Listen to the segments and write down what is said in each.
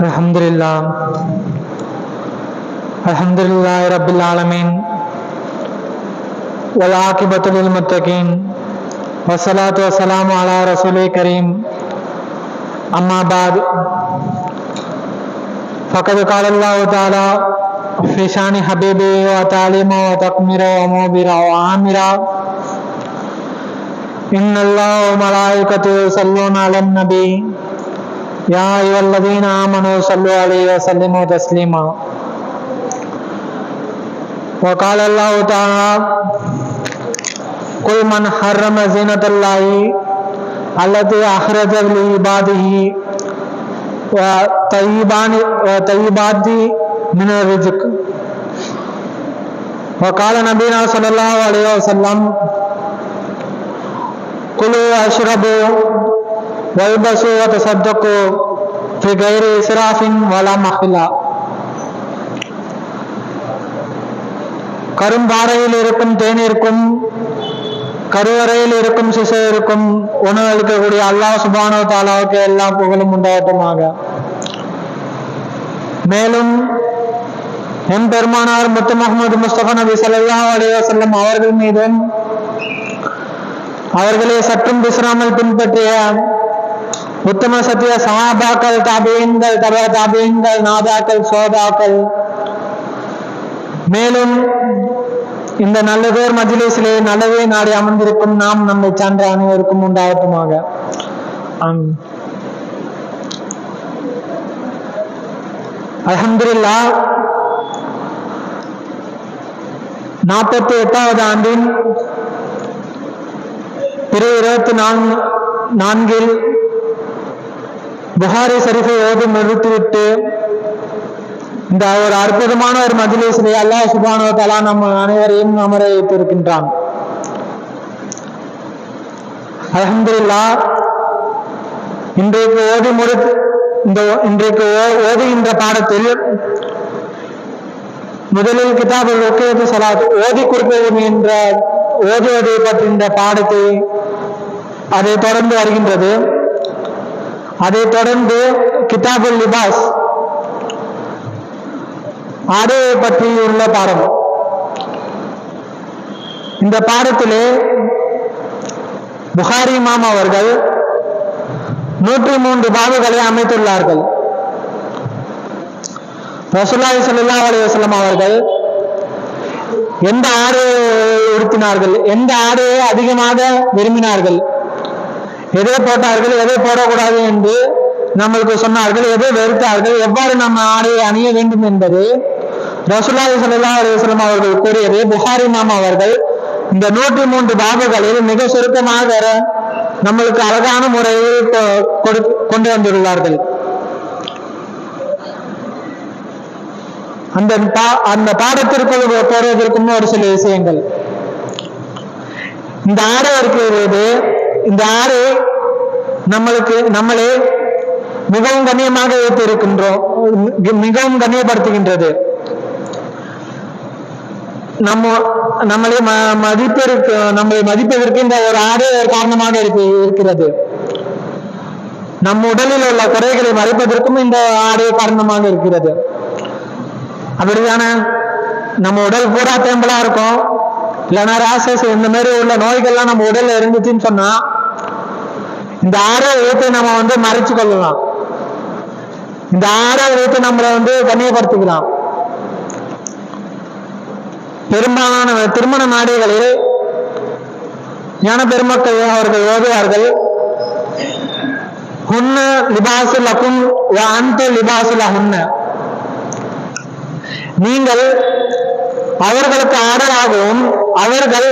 الحمد للہ الحمد للہ رب العالمین ولاقبۃ للمتقین والصلاة والسلام علیہ رسول کریم اما بعد فقد قال اللہ تعالی فی شان حبیب و تعلیم و تقمیر و مبیر و عامرہ ان اللہ و ملائکت صلونا علی النبی يا أيها الذين آمنوا صلوا عليه وسلموا تسليما. وقال الله تعالى قل من حرم زينة الله التي أخرج لعباده وطيبات من الرزق. وقال نبينا صلى الله عليه وسلم كلوا واشربوا والبسوا وتصدقوا في غير إسراف ولا مخلا கரும்பாறையில் இருக்கும் தேநீருக்கும் கருவறையில் இருக்கும் சிசையிருக்கும் உணவளிக்கக்கூடிய அல்லாஹ் சுபானோ தாலாவுக்கு எல்லா புகழும் உண்டாகட்டுமாக மேலும் எம் பெருமானார் முத்து முகமது முஸ்தபா நபி ஸல்லல்லாஹு அலைஹி வஸல்லம் அவர்கள் மீதும் அவர்களை சற்றும் பிசுறாமல் பின்பற்றிய உத்தம சத்திய சஹாபாக்கள் தாபியன்கள் தப தாபியங்கள் நாதாக்கள் சோதாக்கள். மேலும் இந்த நல்லதோர் மஜிலிசிலே நல்லவே நாடி அமர்ந்திருக்கும் நாம் நம்மை சான்ற அனைவருக்கும் உண்டாகட்டுமாக. ஆமீன் நாற்பத்தி எட்டாவது ஆண்டின் பிற இருபத்தி நான்கு நான்கில் புகாரி சரிஃபை ஓதி நிறுத்திவிட்டு இந்த ஒரு அற்புதமான ஒரு மஜ்லிஸிலே அல்லாஹ் சுபானோ தலா நம்ம அனைவரையும் அமர வைத்திருக்கின்றான். அலமதுல்லா இன்றைக்கு ஓதி முறை இந்த இன்றைக்கு ஓ- ஓதுகின்ற பாடத்தில் முதலில் கிதாபுல் ஒக்கியத்து சலாத் ஓதி கொடுப்பது என்ற ஓதுவதை பற்றிய பாடத்தை அதை தொடர்ந்து வருகின்றது. அதை தொடர்ந்து கிதாபுல் லிபாஸ் ஆடையை பற்றி உள்ள பாடம் இந்த பாடத்திலே புகாரி மாம் அவர்கள் நூற்றி மூன்று பாபுகளை அமைத்துள்ளார்கள். ரசூலுல்லாஹி சல்லா அலைஹி வஸல்லம் அவர்கள் எந்த ஆடையை உடுத்தினார்கள்? எந்த ஆடையை அதிகமாக விரும்பினார்கள்? எதை போட்டார்கள் எதை போடக்கூடாது என்று நம்மளுக்கு சொன்னார்கள் எதை வெறுத்தார்கள் எவ்வாறு நம்ம ஆடையை அணிய வேண்டும் என்பது ரசுல்லாஹி சல்லா அலுவலம் அவர்கள் கூறியது. புகாரி மாமா அவர்கள் இந்த நூற்றி மூன்று பாபுகளில் மிக சுருக்கமாக நம்மளுக்கு அழகான முறையில் கொ- கொடுத்து- கொண்டு வந்துள்ளார்கள். அந்த பா- அந்த பாடத்திற்குள் போறதற்கு ஒரு சில விஷயங்கள். இந்த ஆடை இருக்கிறது இந்த ஆறு நம்மளுக்கு நம்மளே மிகவும் கண்ணியமாக வைத்து இருக்கின்றோம் மிகவும் கண்ணியப்படுத்துகின்றது. நம்ம நம்மளை மதிப்பிற்கு நம்மளை மதிப்பதற்கு இந்த ஒரு ஆடை ஒரு காரணமாக இருக்கிறது. நம் உடலில் உள்ள குறைகளை மறைப்பதற்கும் இந்த ஆடை காரணமாக இருக்கிறது. அப்படிதான? நம்ம உடல் பூரா தேம்பலா இருக்கும். இல்லைன்னா ராசஸ் இந்த மாதிரி உள்ள நோய்கள்லாம் நம்ம உடல்ல இருந்துச்சுன்னு சொன்னா இந்த ஆடை வைத்து நம்ம வந்து மறைச்சு கொள்ளலாம். இந்த ஆடை வைத்து நம்மளை வந்து கண்ணியப்படுத்திக்கலாம். பெரும்பாலான திருமண நாடுகளில் ஞான பெருமக்கள் அவர்கள் ஓதுவார்கள். ஹுன்ன லிபாசு லக்கும் அந்த அன்து லிபாசு லஹுன்ன நீங்கள் அவர்களுக்கு ஆடராகவும் அவர்கள்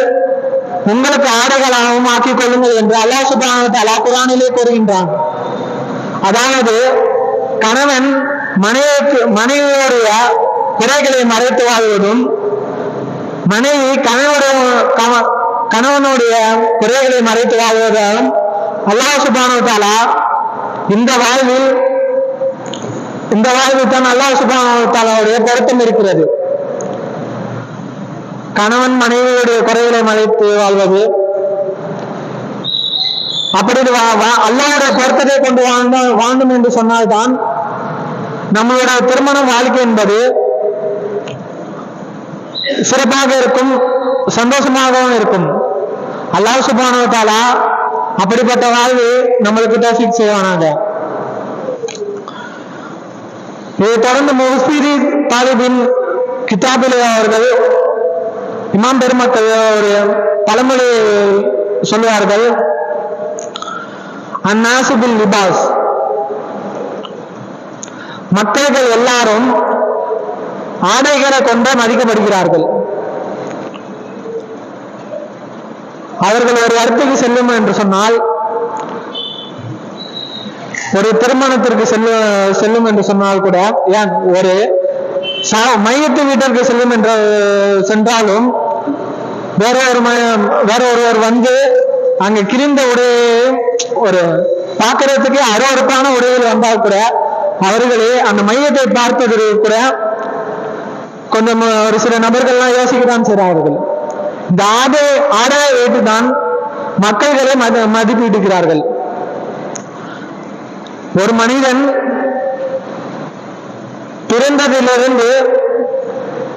உங்களுக்கு ஆடைகளாகவும் ஆக்கிக் கொள்ளுங்கள் என்று அல்லாஹ் சுபானத்தாலா குரானிலே கூறுகின்றான். அதாவது கணவன் மனைவிக்கு மனைவியுடைய குறைகளை மறைத்து வாழ்வதும் மனைவி கணவனுடைய கணவனுடைய குறைகளை மறைத்து வாழ்வதும் அல்லாஹ் சுபானத்தாலா இந்த வாழ்வில் இந்த வாழ்வில் தான் அல்லாஹ் சுபானத்தாலாவுடைய பொருத்தம் இருக்கிறது. கணவன் மனைவியுடைய குறைகளை மறைத்து வாழ்வது. அப்படி வா- வா- பொருத்தத்தை கொண்டு வாழ்ந்த வாழ்ந்தும் என்று சொன்னால்தான் நம்மளோட திருமண வாழ்க்கை என்பது சிறப்பாக இருக்கும் சந்தோஷமாகவும் இருக்கும். அல்லாஹ் சுபானவத்தாலா அப்படிப்பட்ட வாழ்வு நம்மளுக்கு தோஃபிக் செய்வானாங்க இதை தொடர்ந்து முஸ்பிரி தாலிபின் கிதாபிலே அவர்கள் இமாம் பெருமக்கள் ஒரு பழமொழி சொல்லுவார்கள் அந்நாசுபில் லிபாஸ். மக்கள்கள் எல்லாரும் ஆடைகளை கொண்டு மதிக்கப்படுகிறார்கள். அவர்கள் ஒரு இடத்துக்கு செல்லும் என்று சொன்னால் ஒரு திருமணத்திற்கு செல்ல செல்லும் என்று சொன்னால் கூட ஏன்? ஒரு ச- மையத்து வீட்டிற்கு செல்லும் என்று சென்றாலும் வேற ஒரு வேற ஒருவர் வந்து அங்க கிழிந்த உடையை ஒரு பார்க்கறதுக்கு அருவருப்பான உடையில் வந்தால் கூட அவர்களே அந்த மையத்தை பார்த்தது கூட கொஞ்சம் ஒரு சில நபர்கள்லாம் யோசிக்கத்தான் செய்கிறார்கள் இந்த ஆடை ஆடாய வைத்துதான் மக்கள்களை மத மதிப்பீட்டுகிறார்கள் ஒரு மனிதன் பிறந்ததிலிருந்து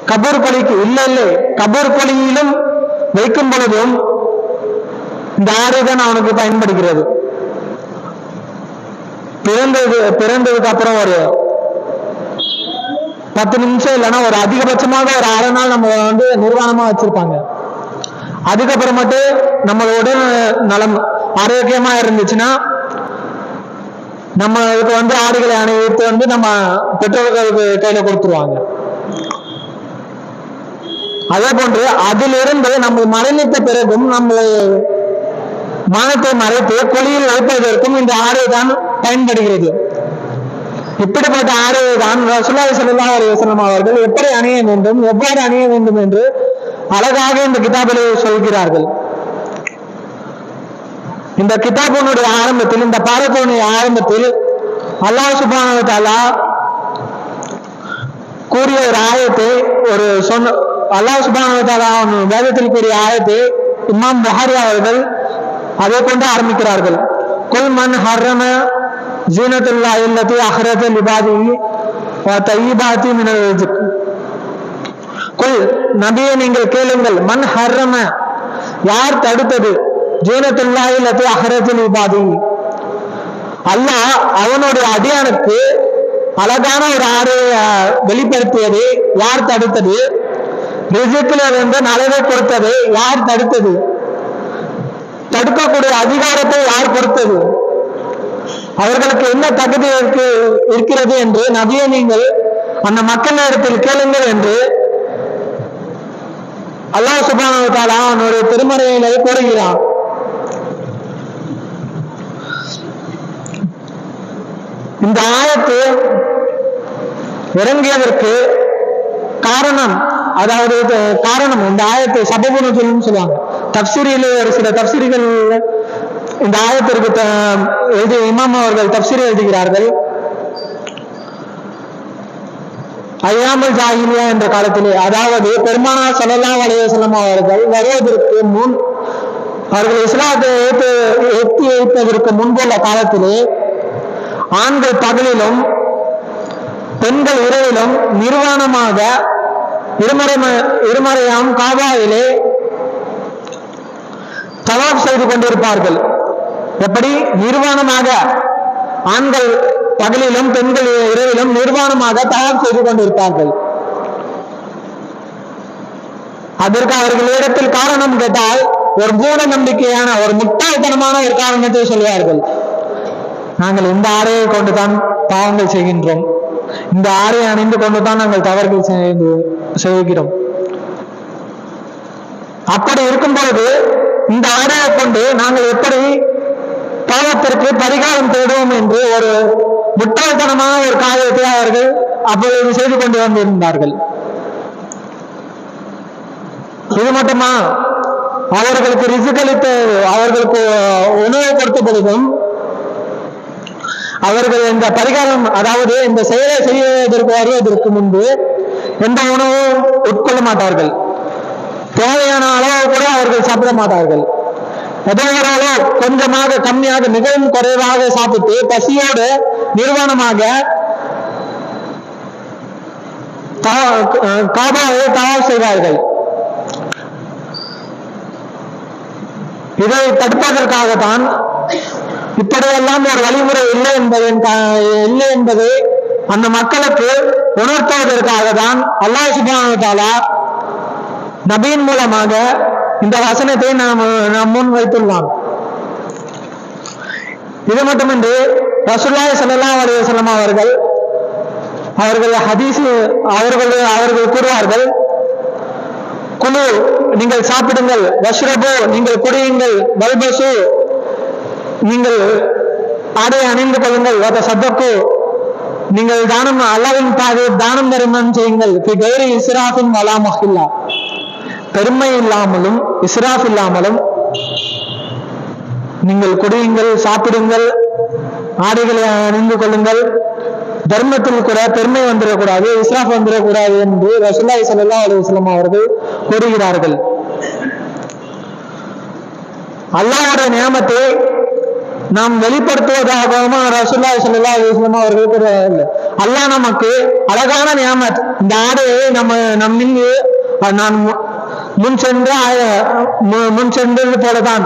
கபூர் பலிக்கு இல்ல இல்லை கபூர் பலியிலும் வைக்கும் பொழுதும் இந்த ஆடை தான் அவனுக்கு பயன்படுகிறது. பிறந்தது பிறந்ததுக்கு அப்புறம் ஒரு பத்து நிமிஷம் இல்லைன்னா ஒரு அதிகபட்சமாக ஒரு அரை நாள் நம்ம வந்து நிர்வாணமா வச்சிருப்பாங்க. அதுக்கப்புறம் மட்டும் நம்மளோட நலம் ஆரோக்கியமா இருந்துச்சுன்னா நம்மளுக்கு வந்து ஆடுகளை அணிவித்து வந்து நம்ம பெற்றோர்களுக்கு கையில கொடுத்துருவாங்க. அதே போன்று அதிலிருந்து நம்ம மறைந்த பிறகும் நம்ம மானத்தை மறைத்து குழியில் வைப்பதற்கும் இந்த ஆடை தான் பயன்படுகிறது. இப்படிப்பட்ட ஆடையை தான் ரசூலுல்லாஹி ஸல்லல்லாஹு அலைஹி அவர்கள் எப்படி அணிய வேண்டும் எவ்வாறு அணிய வேண்டும் என்று அழகாக இந்த கிதாபிலே சொல்கிறார்கள். இந்த கிதாபினுடைய ஆரம்பத்தில் இந்த பாடத்தினுடைய ஆரம்பத்தில் அல்லாஹ் சுபான கூறிய ஒரு ஆயத்தை ஒரு சொன்ன அல்லாஹ் சுப்ஹானஹு வேதத்தில் கூறிய ஆயத்தை இமாம் பஹாரி அவர்கள் அதை கொண்டு ஆரம்பிக்கிறார்கள். குல் மண் ஹர்ரம ஜீனத்துல்லா இல்லத்தி அஹரத் லிபாதி வ தய்யிபாத்தி மினல் ரிஸ்க். குல் நபியை நீங்கள் கேளுங்கள். மண் ஹர்ரம யார் தடுத்தது? ஜீனத்துல்லா இல்லத்தி அஹரத் லிபாதி. அல்லாஹ் அவனுடைய அடியானுக்கு அழகான ஒரு ஆறு வெளிப்படுத்தியது. யார் தடுத்தது? நிஜத்தில் இருந்து நலவை கொடுத்தது யார் தடுத்தது? தடுக்கக்கூடிய அதிகாரத்தை யார் கொடுத்தது? அவர்களுக்கு என்ன தகுதி இருக்கு இருக்கிறது என்று நபியை நீங்கள் அந்த மக்களிடத்தில் கேளுங்கள் என்று அல்லாஹ் சுபானு அவனுடைய திருமறையிலே கூறுகிறான். இந்த ஆயத்து இறங்கியதற்கு காரணம் அதாவது காரணம் இந்த ஆயத்தை சபபுனத்துன்னு சொல்லுவாங்க. தப்சிரியில ஒரு சில தப்சீரிகள் இந்த ஆயத்திற்கு எழுதி இமாம் அவர்கள் தப்சிரி எழுதுகிறார்கள். அய்யாமல் ஜாகிலியா என்ற காலத்திலே அதாவது பெருமானா சலல்லா வலையசலம் அவர்கள் வருவதற்கு முன் அவர்கள் இஸ்லாத்தை ஏற்று எத்தி வைப்பதற்கு முன்புள்ள காலத்திலே ஆண்கள் பகலிலும் பெண்கள் இரவிலும் நிர்வாணமாக இருமறை இருமறையாம் காபாவிலே தவாப் செய்து கொண்டிருப்பார்கள். எப்படி? நிர்வாணமாக. ஆண்கள் பகலிலும் பெண்கள் இரவிலும் நிர்வாணமாக தவாப் செய்து கொண்டிருப்பார்கள். அதற்கு அவர்களிடத்தில் காரணம் கேட்டால் ஒரு மூட நம்பிக்கையான ஒரு முட்டாள்தனமான ஒரு காரணத்தை சொல்வார்கள். நாங்கள் இந்த ஆடையை கொண்டுதான் பாவங்கள் செய்கின்றோம். இந்த ஆறை அணிந்து கொண்டுதான் நாங்கள் தவறுகள் செய்கிறோம் அப்படி இருக்கும் பொழுது இந்த ஆடையை கொண்டு நாங்கள் எப்படி பாவத்திற்கு பரிகாரம் தேடுவோம் என்று ஒரு முட்டாள்தனமான ஒரு காரியத்தை அவர்கள் அப்பொழுது செய்து கொண்டு வந்திருந்தார்கள். இது மட்டுமா? அவர்களுக்கு ரிசுக்களித்து அவர்களுக்கு உணவு கொடுத்த பொழுதும் அவர்கள் இந்த பரிகாரம் அதாவது இந்த செயலை செய்வதற்கு வருவதற்கு முன்பு எந்த உணவும் உட்கொள்ள மாட்டார்கள். தேவையான அளவு கூட அவர்கள் சாப்பிட மாட்டார்கள். எதனாலோ கொஞ்சமாக கம்மியாக மிகவும் குறைவாக சாப்பிட்டு பசியோடு நிர்வாணமாக காபாவை தயார் செய்வார்கள். இதை தடுப்பதற்காகத்தான் இப்படியெல்லாம் ஒரு வழிமுறை இல்லை என்பதன் இல்லை என்பதை அந்த மக்களுக்கு உணர்த்துவதற்காக தான் அல்லாஹ் சுபானதாலா நபியின் மூலமாக இந்த வசனத்தை நாம் நாம் முன் வைத்துள்ளான். இது மட்டுமின்றி ரசூலுல்லாஹி ஸல்லல்லாஹு அலைஹி வஸல்லம் அவர்கள் அவர்கள் ஹதீஸ் அவர்கள் அவர்கள் கூறுவார்கள் குழு நீங்கள் சாப்பிடுங்கள் வஷ்ரபு நீங்கள் குடியுங்கள் வல்பசு நீங்கள் ஆடை அணிந்து கொள்ளுங்கள். வத சத்தக்கு நீங்கள் தானம் அல்லாவின் பாதை தானம் தருமம் செய்யுங்கள். ஃபி கௌரி இஸ்ராஃபின் வலா பெருமை இல்லாமலும் இஸ்ராஃப் இல்லாமலும் நீங்கள் குடியுங்கள் சாப்பிடுங்கள் ஆடைகளை அணிந்து கொள்ளுங்கள். தர்மத்தில் கூட பெருமை வந்துடக்கூடாது இஸ்ராஃப் வந்துடக்கூடாது என்று ரசுல்லா ஸல்லல்லாஹு அலுவலம் அவர்கள் கூறுகிறார்கள். அல்லாவோட நியமத்தை நாம் வெளிப்படுத்துவதாகவும் ரசுல்லா ஸல்லல்லாஹு அலைஹி வஸல்லம் அவர்கள் அல்லாஹ் நமக்கு அழகான நியமத். இந்த ஆடையை நம்ம நம் நான் மு- முன் சென்று ஆய- முன் சென்றது போலதான்.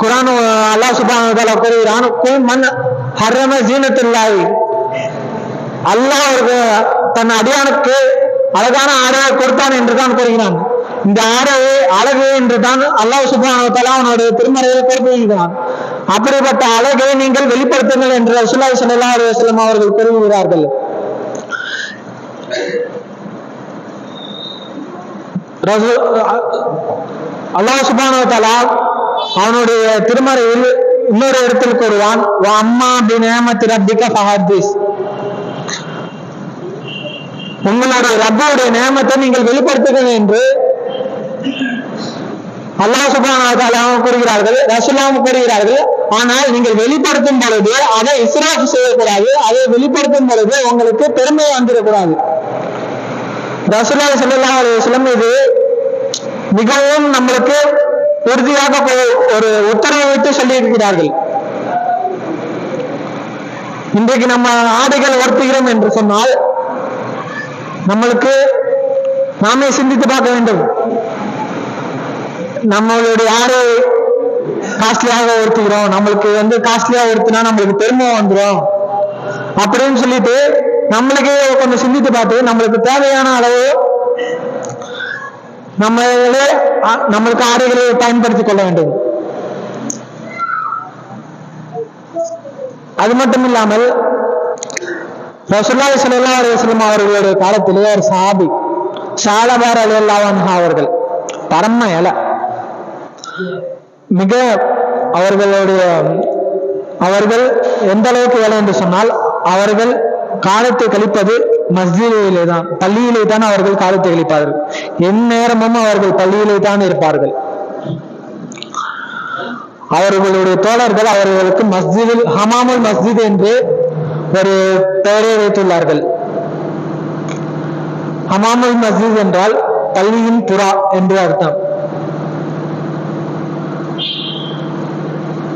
குரான் அல்லாஹ் சுபான கூறுகிறான் குல் மண் ஹர்ரம ஜீனத்தில்லாய் அல்லாஹ் அவருக்கு தன் அடியானுக்கு அழகான ஆடையை கொடுத்தான் என்று தான் கூறுகிறான். இந்த ஆறு அழகு என்று தான் அல்லாஹ் சுப்ஹானஹு அவனுடைய திருமறையில் குறிப்பிடுகிறான் அப்படிப்பட்ட அழகை நீங்கள் வெளிப்படுத்துங்கள் என்று ரசூலுல்லாஹி ஸல்லல்லாஹு அலுவலம் அவர்கள் கூறுகிறார்கள். அல்லாஹ் சுப்ஹானஹு அவனுடைய திருமறையில் இன்னொரு இடத்தில் கூறுவான் அம்மா அப்படி நிஅமத்தி ரப்பிக உங்களுடைய ரப்போடைய நியமத்தை நீங்கள் வெளிப்படுத்துங்கள் என்று அல்லாஹ் சுப்ஹானஹு கூறுகிறார்கள் ரசூலுல்லாஹ் கூறுகிறார்கள் ஆனால் நீங்கள் வெளிப்படுத்தும் பொழுது அதை இஸ்ராஃப் செய்யக்கூடாது அதை வெளிப்படுத்தும் பொழுது உங்களுக்கு பெருமை வந்துடக்கூடாது ரசுல்லா ஸல்லல்லாஹு அலைஹி இது மிகவும் நம்மளுக்கு உறுதியாக ஒரு உத்தரவு விட்டு சொல்லி இருக்கிறார்கள் இன்றைக்கு நம்ம ஆடைகள் உடுத்துகிறோம் என்று சொன்னால் நம்மளுக்கு நாமே சிந்தித்து பார்க்க வேண்டும். நம்மளுடைய ஆடை காஸ்ட்லியாக உடுத்துகிறோம்? நம்மளுக்கு வந்து காஸ்ட்லியா உடுத்தினா நம்மளுக்கு பெருமை வந்துடும் அப்படின்னு சொல்லிட்டு நம்மளுக்கே கொஞ்சம் சிந்தித்து பார்த்து நம்மளுக்கு தேவையான அளவு நம்மளே நம்மளுக்கு ஆடைகளை பயன்படுத்திக் கொள்ள வேண்டும். அது மட்டும் இல்லாமல் ரசூலுல்லாஹி ஸல்லல்லாஹு அலுவலம் அவர்களுடைய காலத்திலே ஒரு சாபி ஷாலபார் ரலியல்லாஹு அன்ஹு அவர்கள் பரம இலை. மிக அவர்களுடைய அவர்கள் எந்த அளவுக்கு வேலை என்று சொன்னால் அவர்கள் காலத்தை கழிப்பது மஸ்ஜிதிலே தான் பள்ளியிலே தான் அவர்கள் காலத்தை கழிப்பார்கள். எந்நேரமும் அவர்கள் பள்ளியிலே தான் இருப்பார்கள். அவர்களுடைய தோழர்கள் அவர்களுக்கு மஸ்ஜிதில் ஹமாமுல் மஸ்ஜித் என்று ஒரு பெயரை வைத்துள்ளார்கள். ஹமாமுல் மஸ்ஜித் என்றால் பள்ளியின் புறா என்று அர்த்தம்.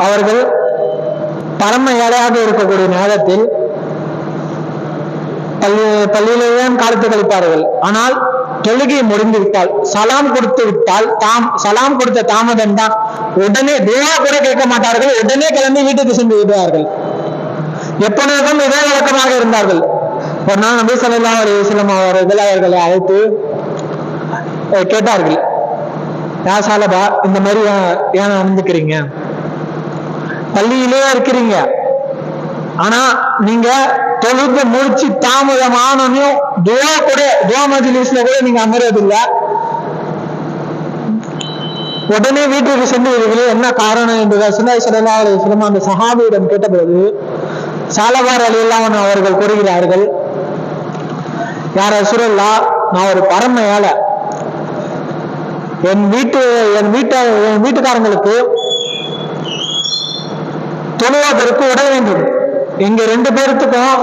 அவர்கள் பரம ஏழையாக இருக்கக்கூடிய நேரத்தில் பள்ளி பள்ளியிலேதான் காலத்து கழிப்பார்கள். ஆனால் தொழுகை முடிந்து விட்டால் சலாம் கொடுத்து விட்டால் தாம் சலாம் கொடுத்த தாமதம் தான். உடனே துவா கூட கேட்க மாட்டார்கள். உடனே கிளம்பி வீட்டுக்கு சென்று விடுவார்கள். எப்பொழுதும் இதே வழக்கமாக இருந்தார்கள். ஒரு நாள் நபி ஸல்லல்லாஹு அலைஹி அவர்கள் அவர்களை அழைத்து கேட்டார்கள் யா சாலபா இந்த மாதிரி ஏன் அணிஞ்சுக்கிறீங்க பள்ளியிலே இருக்கிறீங்க. ஆனா நீங்க தொழுது முடிச்சு தாமதமானும் துவா கூட துவா மஜிலிஸ்ல கூட நீங்க அமர்றது இல்ல உடனே வீட்டுக்கு சென்று விடுகிறீர்களே என்ன காரணம் என்று ரசூலுல்லாஹி ஸல்லல்லாஹு அலைஹி அந்த சஹாபியிடம் கேட்டபோது சாலபார் அலியல்லாஹு அவர்கள் கூறுகிறார்கள் யார சுரல்லா நான் ஒரு பரமையால என் வீட்டு என் வீட்ட என் வீட்டுக்காரங்களுக்கு தொழுவதற்கு உட வேண்டும். எங்க ரெண்டு பேர்த்துக்கும்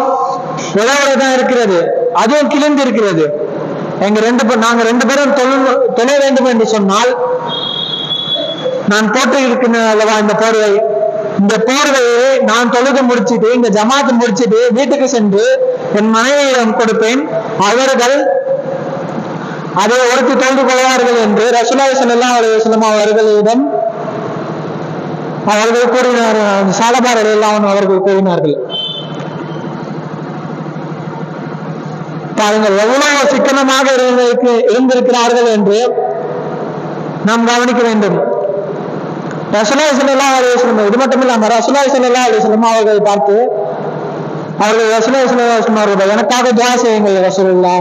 உடவுலதான் இருக்கிறது. அதுவும் கிழிந்து இருக்கிறது. எங்க ரெண்டு பேர் நாங்க ரெண்டு பேரும் தொழு தொழ வேண்டும் என்று சொன்னால் நான் போட்டு இருக்கிறேன் அல்லவா இந்த போர்வை? இந்த போர்வையை நான் தொழுது முடிச்சிட்டு இந்த ஜமாத்து முடிச்சிட்டு வீட்டுக்கு சென்று என் மனைவியிடம் கொடுப்பேன். அவர்கள் அதை ஒருத்தி தொழுது கொள்வார்கள் என்று ரசூலாய் ஸல்லல்லாஹு அலைஹி அவர்களிடம் அவர்கள் கூறினார் சாலபார் எல்லாம் அவர்கள் கூறினார்கள். பாருங்கள் எவ்வளவு சிக்கனமாக இருந்திருக்கிறார்கள் என்று நாம் கவனிக்க வேண்டும். ரசூலாய் எல்லாம் அலைஹி வஸல்லம் இது மட்டும் இல்லாம ரசூலாய் எல்லாம் அலைஹி வஸல்லம் அவர்களை பார்த்து அவர்கள் ரசூலாய் ஸல்லல்லாஹு அலைஹி அவர்கள் எனக்காக துவா செய்யுங்கள் ரசுல்லா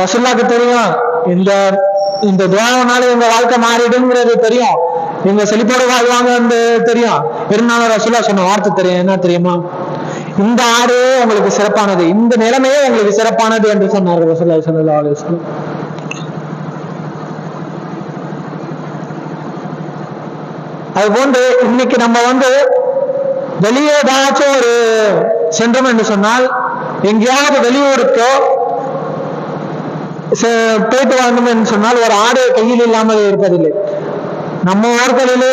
ரசூலுல்லாக்கு தெரியும் இந்த இந்த துவாவனால எங்க வாழ்க்கை மாறிடுங்கிறது தெரியும். இவங்க செழிப்போட வாழ்வாங்கன்னு தெரியும். இருந்தாலும் ரசூலா சொன்ன வார்த்தை தெரியும். என்ன தெரியுமா? இந்த ஆடே உங்களுக்கு சிறப்பானது. இந்த நிலைமையே உங்களுக்கு சிறப்பானது என்று சொன்னார் ரசூலா ஸல்லல்லாஹு அலுவலம் அது போன்று இன்னைக்கு நம்ம வந்து வெளியே ஏதாச்சும் ஒரு சென்றோம் என்று சொன்னால் எங்கேயாவது வெளியூருக்கோ செ- போயிட்டு வரணும் என்று சொன்னால் ஒரு ஆடு கையில் இல்லாமல் இருப்பதில்லை. நம்ம ஊர்களிலே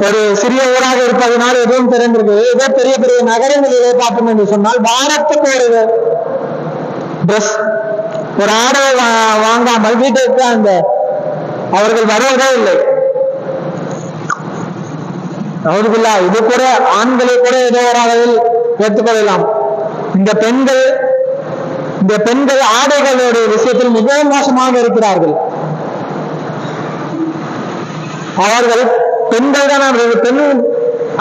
ஒரு சிறிய ஊராக இருப்பதனால் எதுவும் திறந்திருக்குது ஏதோ பெரிய பெரிய நகரங்களிலே பார்த்தோம் என்று சொன்னால் வாரத்துக்கு ஒரு ட்ரெஸ் ஒரு ஆடை வா- வாங்காமல் வீட்டுக்கு அந்த அவர்கள் வருவதே இல்லை. நவதுபில்லா இது கூட ஆண்களை கூட ஏதோ ஒரு அளவில் ஏற்றுக்கொள்ளலாம் இந்த பெண்கள் இந்த பெண்கள் ஆடைகளுடைய விஷயத்தில் மிகவும் மோசமாக இருக்கிறார்கள். அவர்கள் பெண்கள் தான் அவர்கள். பெண்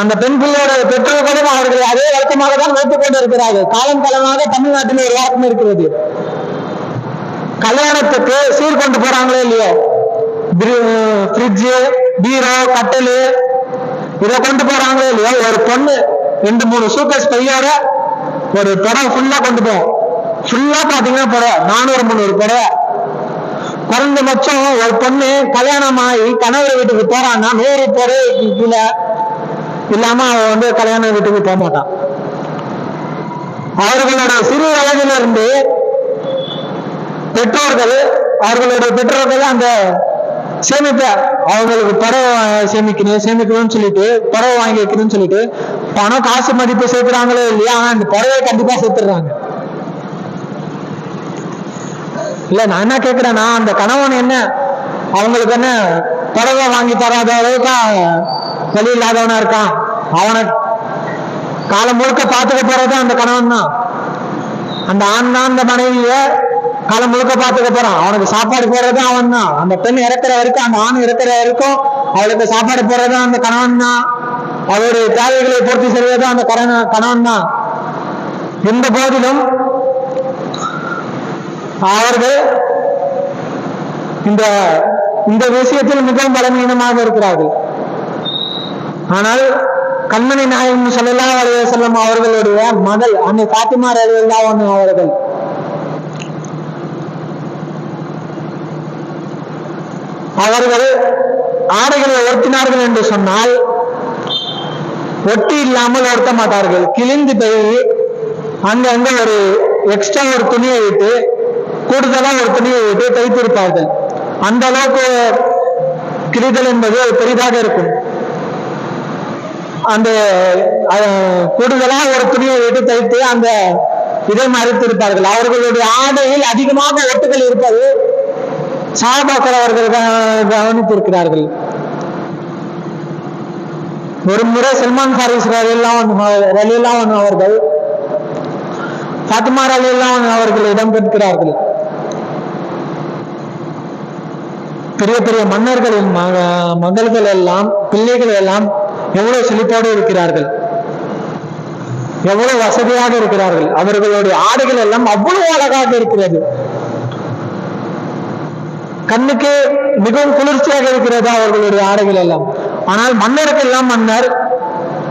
அந்த பெண் பிள்ளையோட பெற்றோர்களும் அவர்களை அதே வருத்தமாக தான் வைத்துக் கொண்டு இருக்கிறார்கள் காலம் காலமாக தமிழ்நாட்டில் எல்லாருக்கும் இருக்கிறது. கல்யாணத்துக்கு சீர் கொண்டு போறாங்களோ இல்லையோ? ஃப்ரிட்ஜு பீரோ கட்டலு இதை கொண்டு போறாங்களோ இல்லையோ? ஒரு பொண்ணு ரெண்டு மூணு சூக்கஸ் பையோட ஒரு புடவை ஃபுல்லா கொண்டு போவோம் ஃபுல்லா பாத்தீங்கன்னா புடவை நானூறு முந்நூறு புடவை. குறைந்தபட்சம் ஒரு பொண்ணு கல்யாணம் ஆகி கணவர் வீட்டுக்கு போறான்னா நூறு புடவைக்கு கீழே இல்லாம அவ வந்து கல்யாண வீட்டுக்கு போக மாட்டான். அவர்களோட சிறு வயதிலிருந்து இருந்து பெற்றோர்கள் அவர்களுடைய பெற்றோர்கள் அந்த சேமிப்ப அவங்களுக்கு பறவை சேமிக்கணும் சேமிக்கணும்னு சொல்லிட்டு பறவை வாங்கி வைக்கணும்னு சொல்லிட்டு பணம் காசு மதிப்பு சேர்க்கிறாங்களோ இல்லையா அந்த பறவை கண்டிப்பா சேர்த்துடுறாங்க. இல்ல நான் என்ன கேக்குறேன்னா அந்த கணவன் என்ன அவங்களுக்கு என்ன புடவை வாங்கி தராத அளவுக்கு வழி இல்லாதவனா இருக்கான். அவனை காலம் முழுக்க பாத்துக்க போறது அந்த கணவன் தான். அந்த ஆண் தான் அந்த மனைவிய காலம் முழுக்க பாத்துக்க போறான். அவனுக்கு சாப்பாடு போடுறது அவன் தான். அந்த பெண் இறக்குற வரைக்கும் அந்த ஆண் இறக்குற வரைக்கும் அவளுக்கு சாப்பாடு போடுறது அந்த கணவன் தான். அவருடைய தேவைகளை பூர்த்தி செய்வது அந்த கணவன் கணவன் தான். எந்த போதிலும் அவர்கள் இந்த இந்த விஷயத்தில் மிகவும் பலவீனமாக இருக்கிறார்கள். ஆனால் கண்மணி நாயகம் சொல்லலாம் அலைய வஸல்லம் அவர்களுடைய மகள் அன்னை பாத்திமா ரலியல்லாஹு ஒண்ணு அவர்கள். அவர்கள் ஆடைகளை ஒட்டினார்கள் என்று சொன்னால் ஒட்டி இல்லாமல் ஒருத்த மாட்டார்கள். கிழிந்து போய் அங்கங்க ஒரு எக்ஸ்ட்ரா ஒரு துணியை விட்டு கூடுதலா ஒரு துணியை விட்டு தைத்திருப்பார்கள். அந்த அளவுக்கு கிழிதல் என்பது பெரிதாக இருக்கும். அந்த கூடுதலா ஒரு துணியை விட்டு தைத்து அந்த இதை மறைத்திருப்பார்கள். அவர்களுடைய ஆடையில் அதிகமாக ஒட்டுகள் இருப்பது சாபாக்கள் அவர்கள் கவனித்திருக்கிறார்கள். ஒரு முறை சல்மான் ஃபாரிஸ் ரலியல்லாஹு அவர்கள் ஃபாத்திமா அவர்கள் இடம் கேட்கிறார்கள் பெரிய பெரிய மன்னர்களின் மக- மகள்கள் எல்லாம் பிள்ளைகள் எல்லாம் எவ்வளவு செழிப்போடு இருக்கிறார்கள். எவ்வளவு வசதியாக இருக்கிறார்கள். அவர்களுடைய ஆடைகள் எல்லாம் அவ்வளவு அழகாக இருக்கிறது. கண்ணுக்கு மிகவும் குளிர்ச்சியாக இருக்கிறது அவர்களுடைய ஆடைகள் எல்லாம். ஆனால் மன்னருக்கு எல்லாம் மன்னர்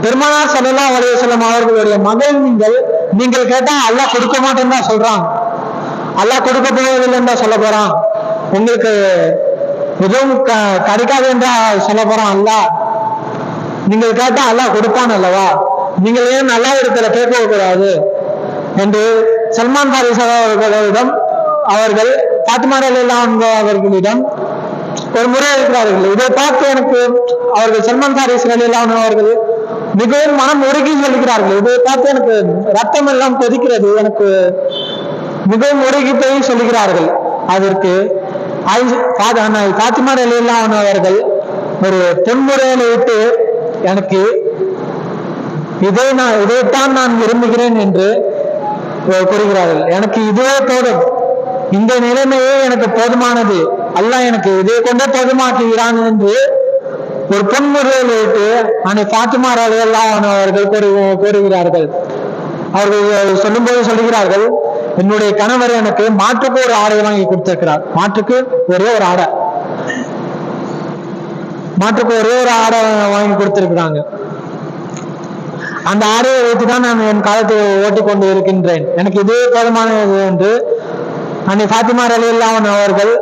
பெருமானார் ஸல்லல்லாஹு அலைஹி வஸல்லம் அவர்களுடைய மகள் நீங்கள் நீங்கள் கேட்டா அல்லா கொடுக்க மாட்டேன்னு தான் சொல்றான். அல்லாஹ் கொடுக்க போவதில்லைன்னு தான் சொல்ல போறான். உங்களுக்கு எதுவும் க- கிடைக்காது என்றா சொல்ல போறோம் அல்லாஹ் நீங்கள் கேட்டா அல்லா கொடுப்பான் அல்லவா? நீங்கள் ஏன் நல்லா இடத்துல கேட்க கூடாது? என்று சல்மான் பாரிஸ் அவர்களிடம் அவர்கள் பாத்திமா எல்லாம் அவர்களிடம் ஒரு முறை இருக்கிறார்கள். இதை பார்த்து எனக்கு அவர்கள் சல்மான் பாரிஸ் எல்லாம் அவர்கள் மிகவும் மனம் உருகி சொல்கிறார்கள். இதை பார்த்து எனக்கு ரத்தம் எல்லாம் கொதிக்கிறது. எனக்கு மிகவும் உருகி போய் சொல்லுகிறார்கள் அதற்கு பாத்திமா எல்லாம் அவர்கள் ஒரு பொன்முறையில விட்டு எனக்கு இதை நான் இதைத்தான் நான் விரும்புகிறேன் என்று கூறுகிறார்கள். எனக்கு இதுவே போதும். இந்த நிலைமையே எனக்கு போதுமானது. அல்லாஹ் எனக்கு இதை கொண்டே போதுமாக்குகிறான் என்று ஒரு பொன்முறையில் விட்டு அன்னை பாத்திமார் எல்லாம் அவர்கள் கூறு- கூறுகிறார்கள். அவர்கள் சொல்லும்போது சொல்லுகிறார்கள் என்னுடைய கணவர் எனக்கு மாட்டுக்கு ஒரு ஆடை வாங்கி கொடுத்திருக்கிறார். மாட்டுக்கு ஒரே ஒரு ஆடை. மாட்டுக்கு ஒரே ஒரு ஆடை வாங்கி கொடுத்திருக்கிறாங்க. அந்த ஆடையை வைத்துதான் நான் என் காலத்தை ஓட்டிக் கொண்டு இருக்கின்றேன். எனக்கு இதே போதுமானது என்று அன்னை பாத்திமா ரலியல்லாஹு அவர்கள்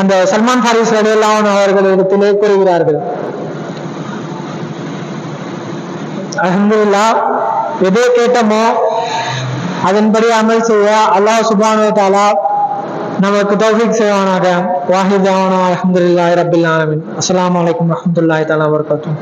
அந்த சல்மான் ஃபாரிஸ் ரலியல்லாஹு அவர்கள் இடத்திலே கூறுகிறார்கள். அஹமதுல்லா எதை கேட்டமோ அதன்படி அமல் செய்ய அல்லாஹ் சுப்ஹானஹு வ தஆலா நமக்கு தௌஃபீக் செய்வானாக வாஹிதானா அல்ஹம்துலில்லாஹி ரப்பில் ஆலமீன் அஸ்ஸலாமு அலைக்கும் வரஹ்மத்துல்லாஹி தஆலா வபரகாத்துஹு